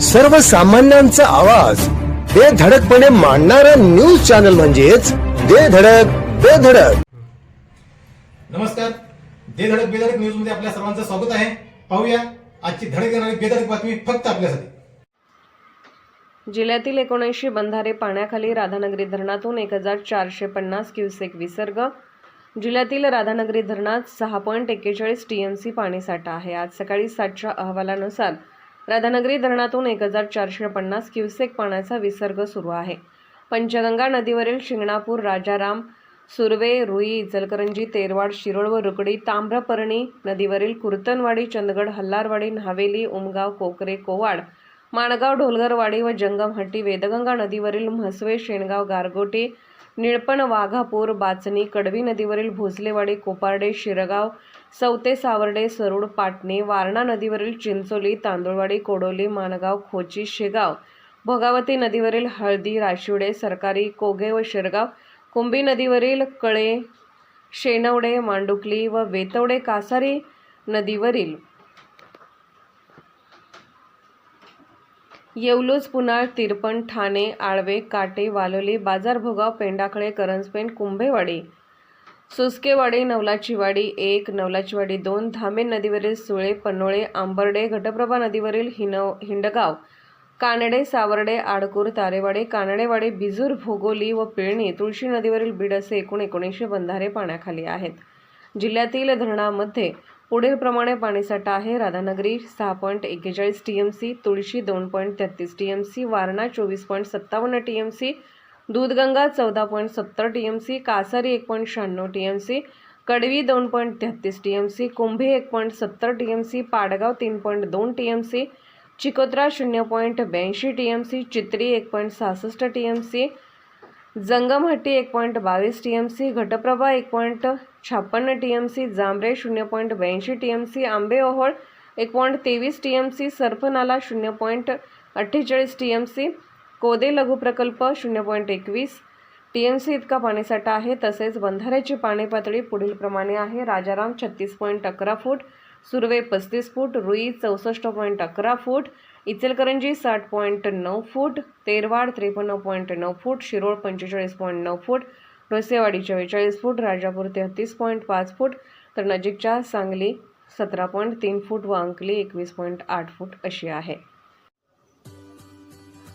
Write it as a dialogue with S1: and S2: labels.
S1: सर्वसामान्यांचा आवाज. बेधडकपणे मांडणारा न्यूज चॅनल म्हणजेच बेधडक बेधडक
S2: नमस्कार. दे धडक बेधडक न्यूजमध्ये आपल्या सर्वांचं स्वागत आहे. पाहूया आजची धडक येणारी बेधडक बातमी फक्त आपल्यासाठी.
S3: जिल्ह्यातील एकोणऐंशी बंधारे पाण्याखाली राधानगरी धरणातून एक हजार चारशे पन्नास क्युसेक विसर्ग. जिल्ह्यातील राधानगरी धरणात सहा पॉईंट एक्केचाळीस टीएमसी पाणीसाठा आहे. आज सकाळी सातच्या अहवालानुसार राधानगरी धरणातून एक हजार चारशे पन्नास क्युसेक पाण्याचा विसर्ग सुरू आहे. पंचगंगा नदीवरील शिंगणापूर राजाराम सुर्वे रुई इचलकरंजी तेरवाड शिरोळ व रुकडी ताम्रपर्णी नदीवरील कुर्तनवाडी चंदगड हल्लारवाडी न्हावेली उमगाव कोकरे कोवाड माणगाव ढोलगरवाडी व जंगमहट्टी वेदगंगा नदीवरील म्हसवे शेणगाव गारगोटी निळपण वाघापूर बाचणी कडवी नदीवरील भोसलेवाडी कोपार्डे शिरगाव सवते सावर्डे सरूड पाटणे वारणा नदीवरील चिंचोली तांदुळवाडी कोडोली माणगाव खोची शेगाव भोगावती नदीवरील हळदी राशिवडे सरकारी कोघे व शिरगाव कुंभी नदीवरील कळे शेणवडे मांडुकली व वेतवडे कासारी नदीवरील येवलूज पुनाळ तिरपण ठाणे आळवे काटे वालोली बाजारभोगाव पेंडाखळे करंजपेंड कुंभेवाडी सुस्केवाडी नवलाचीवाडी एक नवलाचीवाडी दोन धामेन नदीवरील सुळे पन्नोळे आंबर्डे घटप्रभा नदीवरील हिनव हिंडगाव कानडे सावर्डे आडकूर तारेवाडे कानडेवाडे बिजूर भोगोली व पिळणी तुळशी नदीवरील बीड असे एकूण एकोणीसशे बंधारे पाण्याखाली आहेत. जिल्ह्यातील धरणामध्ये पुढील प्रमाणे पाणीसाठा आहे. राधानगरी सहा पॉईंट एक्केचाळीस टी एम सी तुळशी दोन पॉईंट तेहतीस टी एम सी वारणा चोवीस पॉईंट सत्तावन्न टी एम सी दूधगंगा चौदा पॉईंट सत्तर टी एम सी कासारी एक पॉईंट शहाण्णव टी एम सी कडवी दोन पॉईंट तेहतीस टी एम सी कुंभी एक पॉईंट सत्तर टी एम सी पाडगाव तीन पॉईंट दोन टी एम सी चिकोत्रा शून्य पॉईंट ब्याऐंशी टी एम सी चित्री एक पॉईंट सहासष्ट टी एम सी जंगमहट्टी एक पॉईंट बावीस टी एम सी घटप्रभा एक पॉईंट छापन्न टी एम सी जांभरे शून्य पॉईंट ब्याऐंशी टी एम सी आंबेओहोळ एक पॉईंट तेवीस टी एम सी सर्फनाला शून्य पॉईंट अठ्ठेचाळीस टी एम सी कोदे लघुप्रकल्प शून्य पॉईंट एकवीस. टी एम सी इतका पाणीसाठा आहे तसेच बंधाऱ्याची पाणी पातळी पुढील प्रमाणे आहे. राजाराम छत्तीस पॉईंट अकरा फूट सुर्वे पस्तीस फूट रुई चौसष्ट पॉईंट अकरा फूट इचलकरंजी साठ पॉईंट नऊ फूट तेरवाड त्रेपन्न पॉईंट नऊ फूट शिरोळ पंचेचाळीस पॉईंट नऊ फूट रोसेवाडी चव्वेचाळीस फूट राजापूर तेहतीस पॉईंट पाच फूट तर नजीकच्या सांगली सतरा पॉईंट तीन फूट व अंकली एकवीस पॉईंट आठ फूट अशी आहे.